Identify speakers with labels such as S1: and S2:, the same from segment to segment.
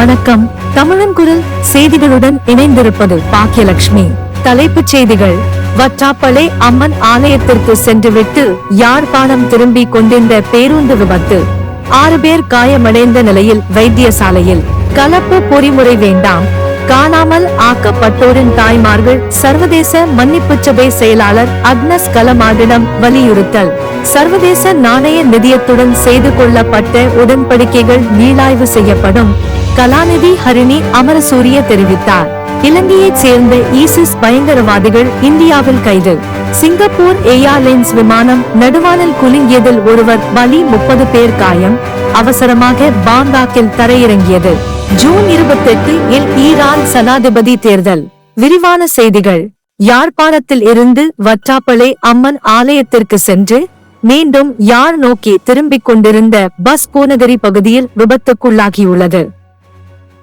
S1: வணக்கம். தமிழன் குரல் செய்திகளுடன் இணைந்திருப்பது பாக்கியலட்சுமி. தலைப்புச் செய்திகள். வற்றாப்பளை அம்மன் ஆலயத்திற்கு சென்றுவிட்டு யாழ்ப்பாணம் திரும்பி கொண்டிருந்த பேருந்து விபத்து. ஆறு பேர் காயமடைந்த நிலையில் வைத்தியசாலையில். கலப்பு பொறிமுறை வேண்டாம். காணாமல் ஆக்கப்பட்டோரின் தாய்மார்கள் சர்வதேச மன்னிப்பு சபை செயலாளர் அக்னஸ் கலமாடிடம் வலியுறுத்தல். சர்வதேச நாணய நிதியத்துடன் செய்து கொள்ளப்பட்ட உடன்படிக்கைகள் மீளாய்வு செய்யப்படும். கலாநிதி ஹரிணி அமரசூரிய தெரிவித்தார். இலங்கையைச் சேர்ந்த ஈசிஸ் பயங்கரவாதிகள் இந்தியாவில் கைது. சிங்கப்பூர் ஏர்லைன்ஸ் விமானம் நடுவானில் குலுங்கியதில் ஒருவர் பலி முப்பது பேர் காயம். அவசரமாக பாங்காக்கில் தரையிறங்கியது. ஜூன் இருபத்தெட்டு இல் ஈரான் சனாதிபதி தேர்தல். விரிவான செய்திகள். யாழ்ப்பாணத்தில் இருந்து வற்றாப்பளை அம்மன் ஆலயத்திற்கு சென்று மீண்டும் யாழ் நோக்கி திரும்பிக் கொண்டிருந்த பஸ் பூநகரி பகுதியில் விபத்துக்குள்ளாகியுள்ளது.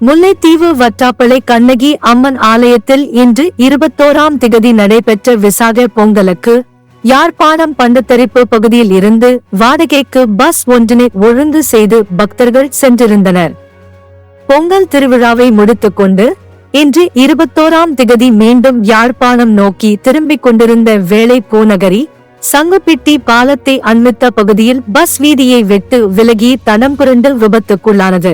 S1: முல்லைத்தீவு வட்டாப்பளை கண்ணகி அம்மன் ஆலயத்தில் இன்று இருபத்தோராம் திகதி நடைபெற்ற விசாக பொங்கலுக்கு யாழ்ப்பாணம் பண்டத்தரிப்பு பகுதியில் இருந்து வாடகைக்கு பஸ் ஒன்றினை ஒழுங்கு செய்து பக்தர்கள் சென்றிருந்தனர். பொங்கல் திருவிழாவை முடித்துக்கொண்டு இன்று இருபத்தோராம் திகதி மீண்டும் யாழ்ப்பாணம் நோக்கி திரும்பிக் கொண்டிருந்த வேளை பூநகரி சங்குப்பிட்டி பாலத்தை அண்மித்த பகுதியில் பஸ் வீதியை விட்டு விலகி தடம் புரண்டு விபத்துக்குள்ளானது.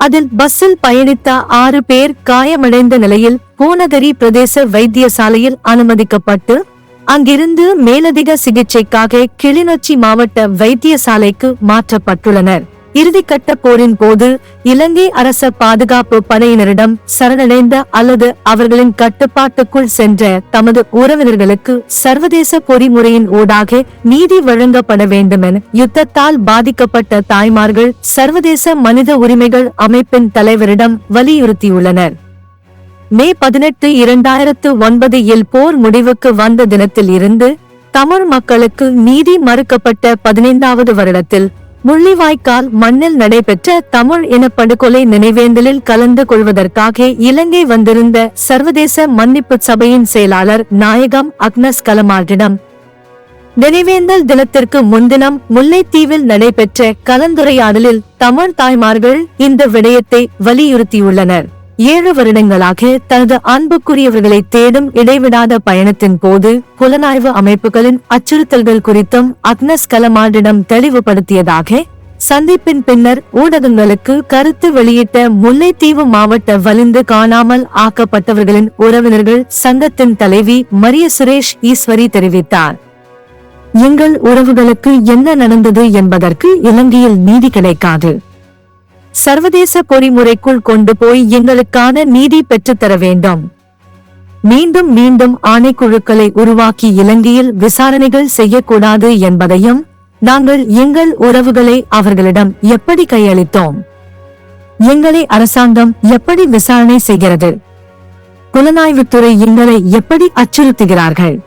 S1: அதில் பஸ்ஸில் பயணித்த ஆறு பேர் காயமடைந்த நிலையில் கோனகரி பிரதேச வைத்தியசாலையில் அனுமதிக்கப்பட்டு அங்கிருந்து மேலதிக சிகிச்சைக்காக கிளிநொச்சி மாவட்ட வைத்தியசாலைக்கு மாற்றப்பட்டுள்ளனர். இறுதிக்கட்ட போரின் போது இலங்கை அரச பாதுகாப்பு படையினரிடம் சரணடைந்த அல்லது அவர்களின் கட்டுப்பாட்டுக்குள் சென்ற தமது உறவினர்களுக்கு சர்வதேச பொறிமுறையின் ஊடாக நீதி வழங்கப்பட வேண்டுமென யுத்தத்தால் பாதிக்கப்பட்ட தாய்மார்கள் சர்வதேச மனித உரிமைகள் அமைப்பின் தலைவரிடம் வலியுறுத்தியுள்ளனர். மே பதினெட்டு இரண்டாயிரத்து ஒன்பது இல் போர் முடிவுக்கு வந்த தினத்தில் இருந்து தமிழ் மக்களுக்கு நீதி மறுக்கப்பட்ட பதினைந்தாவது வருடத்தில் முள்ளிவாய்க்கால் மண்ணில் நடைபெற்ற தமிழ் இனப்படுகொலை நினைவேந்தலில் கலந்து கொள்வதற்காக இலங்கை வந்திருந்த சர்வதேச மன்னிப்பு சபையின் செயலாளர் நாயகம் அக்னஸ் கலமாரிடம். நினைவேந்தல் தினத்திற்கு முன்தினம் முல்லைத்தீவில் நடைபெற்ற கலந்துரையாடலில் தமிழ் தாய்மார்கள் இந்த விடயத்தை வலியுறுத்தியுள்ளனர். ஏழு வருடங்களாக தனது அன்புக்குரியவர்களை தேடும் இடைவிடாத பயணத்தின் போது புலனாய்வு அமைப்புகளின் அச்சுறுத்தல்கள் குறித்தும் அக்னஸ் கலமாண்டிடம் தெளிவுபடுத்தியதாக சந்திப்பின் பின்னர் ஊடகங்களுக்கு கருத்து வெளியிட்ட முல்லைத்தீவு மாவட்ட வலிந்து காணாமல் ஆக்கப்பட்டவர்களின் உறவினர்கள் சங்கத்தின் தலைவி மரிய சுரேஷ் ஈஸ்வரி தெரிவித்தார். எங்கள் உறவுகளுக்கு என்ன நடந்தது என்பதற்கு இலங்கையில் நீதி கிடைக்காது. சர்வதேச பொறிமுறைக்குள் கொண்டு போய் எங்களுக்கான நீதி பெற்றுத்தர வேண்டும். மீண்டும் மீண்டும் ஆணைக்குழுக்களை உருவாக்கி இலங்கையில் விசாரணைகள் செய்யக்கூடாது என்பதையும் நாங்கள் எங்கள் உறவுகளை அவர்களிடம் எப்படி கையளித்தோம்? எங்களை அரசாங்கம் எப்படி விசாரணை செய்கிறது? புலனாய்வுத்துறை எங்களை எப்படி அச்சுறுத்துகிறார்கள்?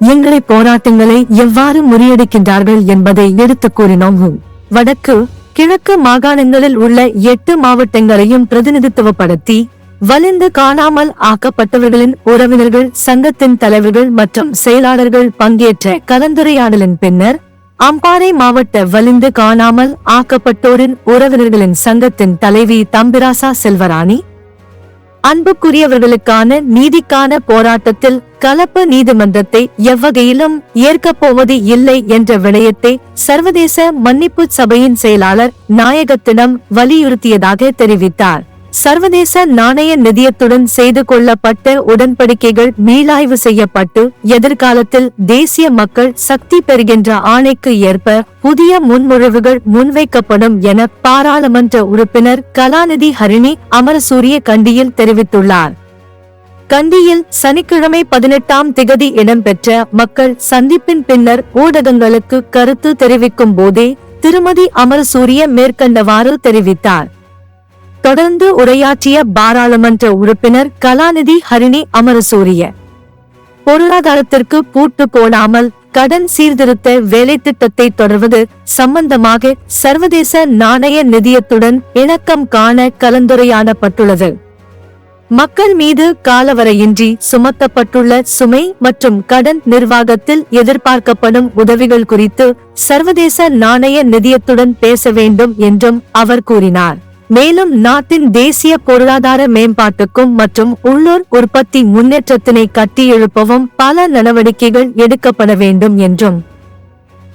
S1: எங்களை போராட்டங்களை எவ்வாறு முறியடிக்கின்றார்கள் என்பதை எடுத்துக் கூறினோம். வடக்கு கிழக்கு மாகாணங்களில் உள்ள எட்டு மாவட்டங்களையும் பிரதிநிதித்துவப்படுத்தி வலிந்து காணாமல் ஆக்கப்பட்டவர்களின் உறவினர்கள் சங்கத்தின் தலைவர்கள் மற்றும் செயலாளர்கள் பங்கேற்ற கலந்துரையாடலின் பின்னர் அம்பாறை மாவட்ட வலிந்து காணாமல் ஆக்கப்பட்டோரின் உறவினர்களின் சங்கத்தின் தலைவி தம்பிராசா செல்வராணி அன்புக்குரியவர்களுக்கான நீதிக்கான போராட்டத்தில் கலப்பு நீதிமன்றத்தை எவ்வகையிலும் ஏற்கப் போவது இல்லை என்ற விடயத்தை சர்வதேச மன்னிப்பு சபையின் செயலாளர் நாயகத்திடம் வலியுறுத்தியதாக தெரிவித்தார். சர்வதேச நாணய நிதியத்துடன் செய்து கொள்ளப்பட்ட உடன்படிக்கைகள் மீளாய்வு செய்யப்பட்டு எதிர்காலத்தில் தேசிய மக்கள் சக்தி பெறுகின்ற ஆணைக்கு ஏற்ப புதிய முன்மொழிவுகள் முன்வைக்கப்படும் என பாராளுமன்ற உறுப்பினர் கலாநிதி ஹரிணி அமரசூரிய கண்டியில் தெரிவித்துள்ளார். கண்டியில் சனிக்கிழமை பதினெட்டாம் திகதி இடம்பெற்ற மக்கள் சந்திப்பின் பின்னர் ஊடகங்களுக்கு கருத்து தெரிவிக்கும் போதே திருமதி அமரசூரிய மேற்கண்டவாறு தெரிவித்தார். தொடர்ந்து உரையாற்றிய பாராளுமன்ற உறுப்பினர் கலாநிதி ஹரிணி அமரசூரிய. பொருளாதாரத்திற்கு பூட்டு போடாமல் கடன் சீர்திருத்த வேலை திட்டத்தை தொடர்வது சம்பந்தமாக சர்வதேச நாணய நிதியத்துடன் இணக்கம் காண கலந்துரையாடப்பட்டுள்ளது. மக்கள் மீது காலவரையின்றி சுமத்தப்பட்டுள்ள சுமை மற்றும் கடன் நிர்வாகத்தில் எதிர்பார்க்கப்படும் உதவிகள் குறித்து சர்வதேச நாணய நிதியத்துடன் பேச வேண்டும் என்றும் அவர் கூறினார். மேலும் நாட்டின் தேசிய பொருளாதார மேம்பாட்டுக்கும் மற்றும் உள்ளூர் உற்பத்தி முன்னேற்றத்தினை கட்டியெழுப்பவும் பல நடவடிக்கைகள் எடுக்கப்பட வேண்டும் என்றும்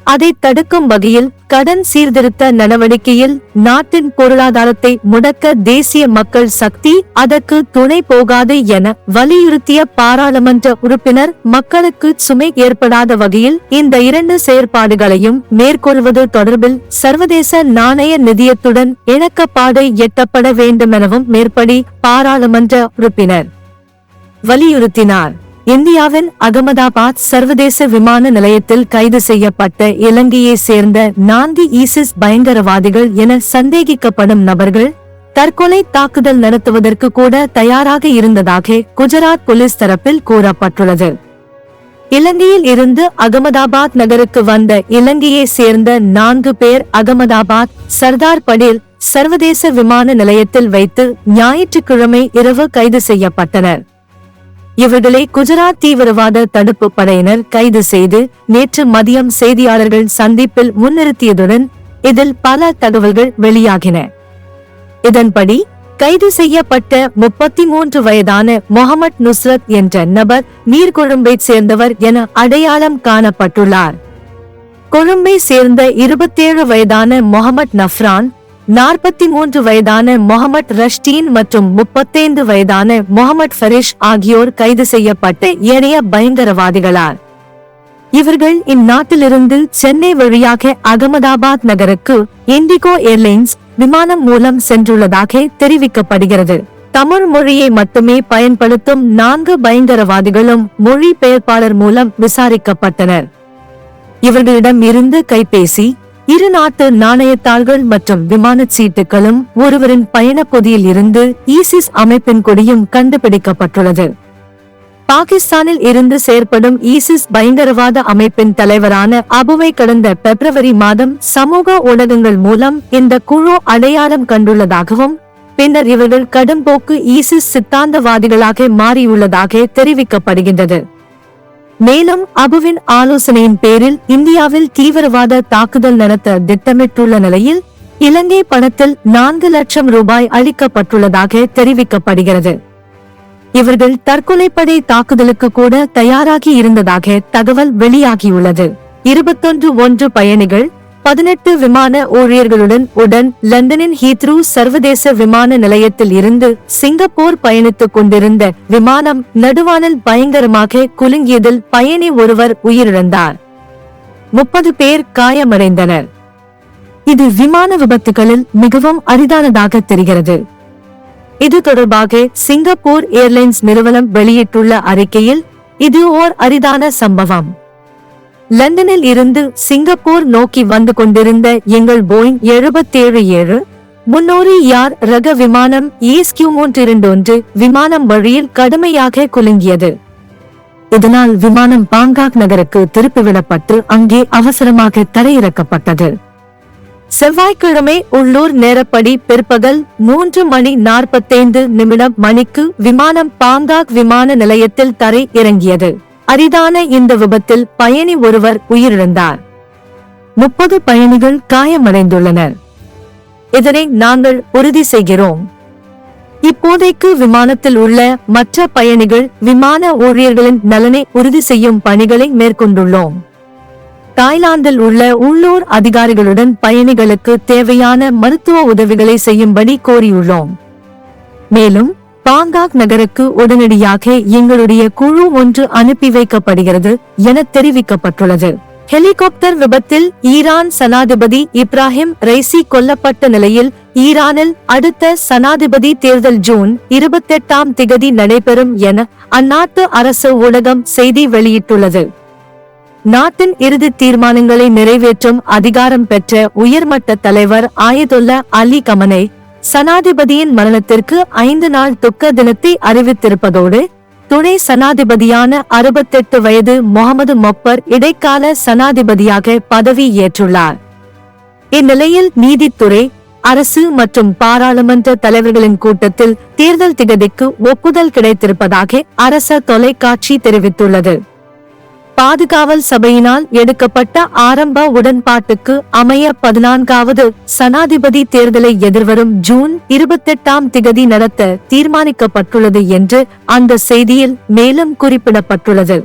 S1: அதை தடுக்கும் வகையில் கடன் சீர்திருத்த நடவடிக்கையில் நாட்டின் பொருளாதாரத்தை முடக்க தேசிய மக்கள் சக்தி அதற்கு துணை போகாது என வலியுறுத்திய பாராளுமன்ற உறுப்பினர் மக்களுக்கு சுமை ஏற்படாத வகையில் இந்த இரண்டு செயற்பாடுகளையும் மேற்கொள்வது தொடர்பில் சர்வதேச நாணய நிதியத்துடன் இணக்கப்பாடு எட்டப்பட வேண்டுமெனவும் மேற்படி பாராளுமன்ற உறுப்பினர் வலியுறுத்தினார். இந்தியாவின் அகமதாபாத் சர்வதேச விமான நிலையத்தில் கைது செய்யப்பட்ட இலங்கையை சேர்ந்த நான்கு ஈசிஸ் பயங்கரவாதிகள் என சந்தேகிக்கப்படும் நபர்கள் தற்கொலை தாக்குதல் நடத்துவதற்கு கூட தயாராக இருந்ததாக குஜராத் போலீஸ் தரப்பில் கூறப்பட்டுள்ளது. இலங்கையில் இருந்து அகமதாபாத் நகருக்கு வந்த இலங்கையை சேர்ந்த நான்கு பேர் அகமதாபாத் சர்தார் படேல் சர்வதேச விமான நிலையத்தில் வைத்து ஞாயிற்றுக்கிழமை இரவு கைது செய்யப்பட்டனர். இவர்களை குஜராத் தீவிரவாத தடுப்பு படையினர் கைது செய்து நேற்று மதியம் செய்தியாளர்கள் சந்திப்பில் முன்னிறுத்தியதுடன் இதில் பல தகவல்கள் வெளியாகின. இதன்படி கைது செய்யப்பட்ட முப்பத்தி மூன்று வயதான முகமது நுஸ்ரத் என்ற நபர் நீர்கொழும்பை சேர்ந்தவர் என அடையாளம் காணப்பட்டுள்ளார். கொழும்பை சேர்ந்த இருபத்தேழு வயதான முகமது நஃப்ரான் நாற்பத்தி மூன்று வயதான முகமது ரஷ்டீன் மற்றும் முப்பத்தைந்து வயதான முகமது ஃபரிஷ் ஆகியோர் கைது செய்யப்பட்ட ஏனைய பயங்கரவாதிகளார். இவர்கள் இந்நாட்டிலிருந்து சென்னை வழியாக அகமதாபாத் நகருக்கு இண்டிகோ ஏர்லைன்ஸ் விமானம் மூலம் சென்றுள்ளதாக தெரிவிக்கப்படுகிறது. தமிழ் மொழியை மட்டுமே பயன்படுத்தும் நான்கு பயங்கரவாதிகளும் மொழி பெயர்ப்பாளர் மூலம் விசாரிக்கப்பட்டனர். இவர்களிடம் இருந்து கைபேசி இரு நாட்டு நாணயத்தாள்கள் மற்றும் விமான சீட்டுகளும் ஒருவரின் பயணப் பொதியில் இருந்து ஈசிஸ் அமைப்பின் கொடியும் கண்டுபிடிக்கப்பட்டுள்ளது. பாகிஸ்தானில் இருந்து செயற்படும் ஈசிஸ் பயங்கரவாத அமைப்பின் தலைவரான அபுவை கடந்த பிப்ரவரி மாதம் சமூக ஊடகங்கள் மூலம் இந்த குழு அடையாளம் கண்டுள்ளதாகவும் பின்னர் இவர்கள் கடும்போக்கு ஈசிஸ் சித்தாந்தவாதிகளாக மாறியுள்ளதாக தெரிவிக்கப்படுகின்றது. மேலும் அபுவின் ஆலோசனையின் பேரில் இந்தியாவில் தீவிரவாத தாக்குதல் நடத்த திட்டமிட்டுள்ள நிலையில் இலங்கை பணத்தில் நான்கு லட்சம் ரூபாய் அளிக்கப்பட்டுள்ளதாக தெரிவிக்கப்படுகிறது. இவர்கள் தற்கொலைப்படை தாக்குதலுக்கு கூட தயாராகி இருந்ததாக தகவல் வெளியாகியுள்ளது. இருபத்தொன்று ஒன்று பயணிகள் பதினெட்டு விமான ஊழியர்களுடன் உடன் லண்டனின் ஹீத்ரூ சர்வதேச விமான நிலையத்தில் இருந்து சிங்கப்பூர் பயணித்துக் கொண்டிருந்த விமானம் நடுவானில் பயங்கரமாக குலுங்கியதில் பயணி ஒருவர் உயிரிழந்தார். முப்பது பேர் காயமடைந்தனர். இது விமான விபத்துகளில் மிகவும் அரிதானதாக தெரிகிறது. இது தொடர்பாக சிங்கப்பூர் ஏர்லைன்ஸ் நிறுவனம் வெளியிட்டுள்ள அறிக்கையில் இது ஓர் அரிதான சம்பவம். லண்டனில் இருந்து சிங்கப்பூர் நோக்கி வந்து கொண்டிருந்த எங்கள் போயிங் எழுபத்தேழு ஏழு. முன்னூறு யார் ரக விமானம் ESQ மூன்று இரண்டு ஒன்று விமானம் வழியில் கடுமையாக குலுங்கியது. இதனால் விமானம் பாங்காக் நகருக்கு திருப்பிவிடப்பட்டு அங்கே அவசரமாக தரையிறக்கப்பட்டது. செவ்வாய்க்கிழமை உள்ளூர் நேரப்படி பிற்பகல் மூன்று மணி நாற்பத்தைந்து நிமிடம் மணிக்கு விமானம் பாங்காக் விமான நிலையத்தில் தரை இறங்கியது அரிதான இந்த விபத்தில் பயணி ஒருவர் உயிரிழந்தார். முப்பது பயணிகள் காயமடைந்துள்ளனர். இதனை நாங்கள் உறுதி செய்கிறோம். இப்போதைக்கு விமானத்தில் உள்ள மற்ற பயணிகள் விமான ஊழியர்களின் நலனை உறுதி செய்யும் பணிகளை மேற்கொண்டுள்ளோம். தாய்லாந்தில் உள்ள உள்ளூர் அதிகாரிகளுடன் பயணிகளுக்கு தேவையான மருத்துவ உதவிகளை செய்யும்படி கோரியுள்ளோம். மேலும் பாங்காக் நகருக்கு உடனடியாக எங்களுடைய குழு ஒன்று அனுப்பி வைக்கப்படுகிறது என தெரிவிக்கப்பட்டுள்ளது. ஹெலிகாப்டர் விபத்தில் ஈரான் சனாதிபதி இப்ராஹிம் ரைசி கொல்லப்பட்ட நிலையில் ஈரானில் அடுத்த சனாதிபதி தேர்தல் ஜூன் இருபத்தெட்டாம் திகதி நடைபெறும் என அந்நாட்டு அரசு ஊடகம் செய்தி வெளியிட்டுள்ளது. நாட்டின் இறுதி தீர்மானங்களை நிறைவேற்றும் அதிகாரம் பெற்ற உயர்மட்ட தலைவர் ஆயதுல்ல அலி கமனை சனாதிபதியின் மரணத்திற்கு ஐந்து நாள் துக்க தினத்தை அறிவித்திருப்பதோடு துணை சனாதிபதியான அறுபத்தெட்டு வயது முகமது மொப்பர் இடைக்கால சனாதிபதியாக பதவி ஏற்றுள்ளார். இந்நிலையில் நீதித்துறை அரசு மற்றும் பாராளுமன்ற தலைவர்களின் கூட்டத்தில் தேர்தல் திகதிக்கு ஒப்புதல் கிடைத்திருப்பதாக அரச தொலைக்காட்சி தெரிவித்துள்ளது. பாதுகாவல் சபையினால் எடுக்கப்பட்ட ஆரம்ப உடன்பாட்டுக்கு அமைய பதினான்காவது சனாதிபதி தேர்தலை எதிர்வரும் ஜூன் இருபத்தெட்டாம் திகதி நடத்த தீர்மானிக்கப்பட்டுள்ளது என்று அந்த செய்தியில் மேலும் குறிப்பிடப்பட்டுள்ளது.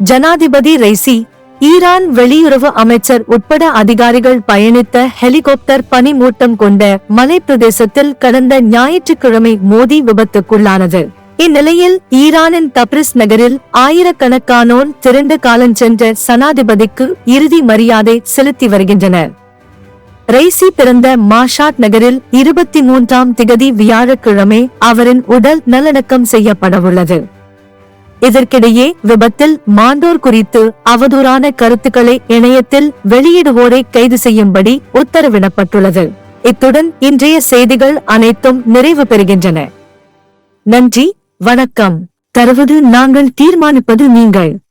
S1: ஜனாதிபதி ரைசி ஈரான் வெளியுறவு அமைச்சர் உட்பட அதிகாரிகள் பயணித்த ஹெலிகாப்டர் பனிமூட்டம் கொண்ட மலைப்பிரதேசத்தில் கடந்த ஞாயிற்றுக்கிழமை மோதி விபத்துக்குள்ளானது. இந்நிலையில் ஈரானின் தப்ரிஸ் நகரில் ஆயிரக்கணக்கானோர் திரண்டு காலஞ்சென்ற சனாதிபதிக்கு இறுதி மரியாதை செலுத்தி வருகின்றனர். ரைசி பிறந்த மாஷாட் நகரில் இருபத்தி மூன்றாம் திகதி வியாழக்கிழமை அவரின் உடல் நல்லடக்கம் செய்யப்படவுள்ளது. இதற்கிடையே விபத்தில் மாண்டோர் குறித்து அவதூறான கருத்துக்களை இணையத்தில் வெளியிடுவோரை கைது செய்யும்படி உத்தரவிடப்பட்டுள்ளது. இத்துடன் இன்றைய செய்திகள் அனைத்தும் நிறைவு பெறுகின்றன. நன்றி வணக்கம். தருவது நாங்கள் தீர்மானிப்பது நீங்கள்.